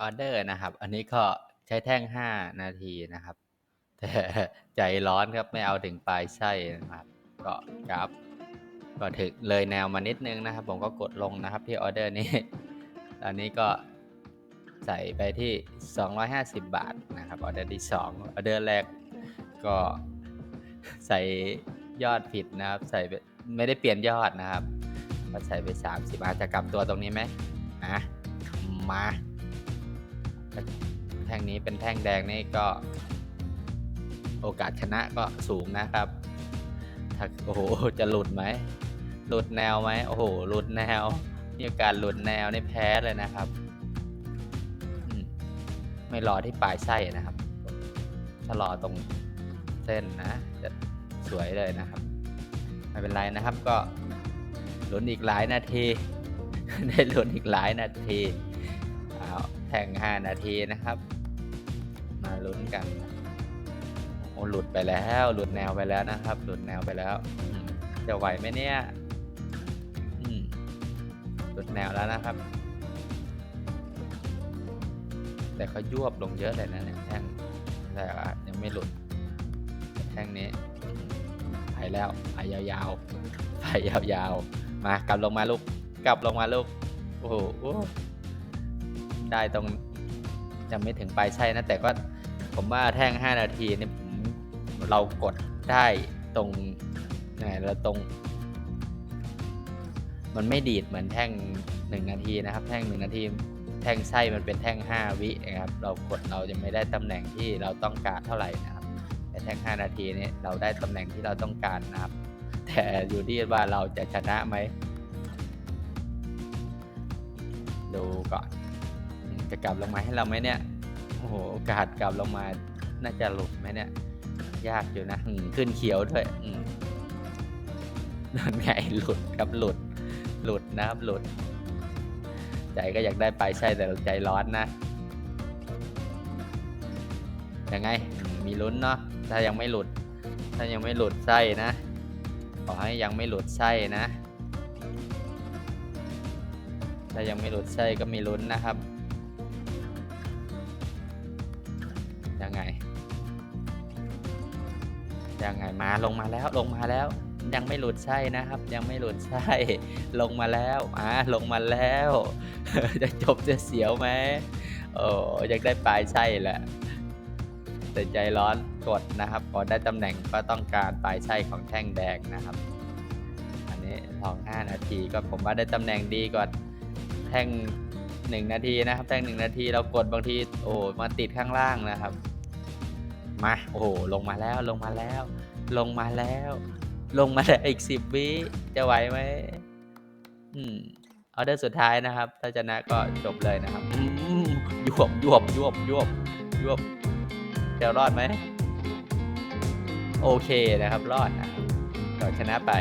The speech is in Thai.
ออเดอร์นะครับ อันนี้ก็ใช้แท่ง 5 นาทีนะครับ แต่ใจร้อนครับไม่เอาถึงปลายไส้นะครับ ก็กราฟก็ถึงเลยแนวมานิดนึงนะครับ ผมก็กดลงนะครับที่ออเดอร์นี้ ตอนนี้ก็ใส่ไปที่ 250 บาทนะครับออเดอร์ที่2ออเดอร์แรกก็ใส่ยอดผิดนะครับ ใส่ไม่ได้เปลี่ยนยอดนะครับก็ใส่ไป 30อาจะกลับตัวตรงนี้ไหมนะมา แท่งนี้เป็นแท่งแดงนี่ก็ โอกาสชนะก็สูงนะครับถ้าโอ้โหจะหลุดไหมหลุดแนวไหมโอ้โหหลุดแนวมีโอกาสหลุดแนวนี่แพ้เลยนะครับไม่รอที่ปลายไส้นะครับถ้ารอตรงเส้นนะ จะสวยเลยนะครับ ไม่เป็นไรนะครับก็หลุนอีกหลายนาที ได้หลุนอีกหลายนาที แข่ง 5 นาทีนะครับ มาลุ้นกันโอ้หลุดไปแล้ว หลุดแนวไปแล้วนะครับ หลุดแนวไปแล้ว จะไหวไหมเนี่ยหลุดแนวแล้วนะครับ แต่เขายวบลงเยอะเลยนะเนี่ยแท่งแต่ยังไม่หลุด แท่งนี้ไปแล้วไปยาวๆไปยาวๆ มากลับลงมาลูก กลับลงมาลูก โอ้โหโอ้ ได้ตรงยังไม่ถึงปลายไส้นะแต่ก็ผมว่าแท่ง 5 นาทีนี่ผมเรากดได้ตรงไหนเราตรง มันไม่ดีดเหมือนแท่ง 1 นาทีนะครับ แท่ง 1 นาที แท่งไส้มันเป็นแท่ง 5 วินะครับเรากดเราจะไม่ได้ตำแหน่งที่เราต้องการเท่าไหร่นะครับ แต่แท่ง 5 นาทีนี้เราได้ตำแหน่งที่เราต้องการนะครับ แต่อยู่ที่ว่าเราจะชนะไหมดูก่อน จะกลับลงมาให้เราไหมเนี่ย โอ้โหโอกาสกลับลงมา น่าจะหลุดไหมเนี่ย ยากอยู่นะขึ้นเขียวด้วยนั่นไงหลุดครับหลุด หลุดนะครับหลุด ใจก็อยากได้ไปลายไส้แต่ใจร้อนนะยังไงมมีลุ้นเนาะถ้ายังไม่หลุด ถ้ายังไม่หลุดไส้นะขอให้ยังไม่หลุดไส้นะ ถ้ายังไม่หลุดไส้ก็มีลุ้นนะครับ ยังไง ยังไงมาลงมาแล้วลงมาแล้ว ยังไม่หลุดไส้นะครับ ยังไม่หลุดไส้ลงมาแล้วอ่าลงมาแล้ว จะจบจะเสียวไหมโอ้อยากได้ปลายไส้แหละแต่ใจร้อนกดนะครับพอได้ตำแหน่งก็ต้องการปลายไส้ของแท่งแดงนะครับ อันนี้ลอง5นาทีก็ผมว่าได้ตำแหน่งดีกว่าแท่ง 1 นาทีนะครับ แท่ง 1 นาทีเรากดบางทีโอ้มาติดข้างล่างนะครับ มา โอ้โห ลงมาแล้ว ลงมาแล้ว ลงมาแล้ว ลงมาได้อีกสิบวิ จะไหวไหมอืมออเดอร์สุดท้ายนะครับ ถ้าชนะก็จบเลยนะครับยวบยวบยวบยวบยวบจะรอดไหม โอเคนะครับ รอดนะครับก็ชนะไป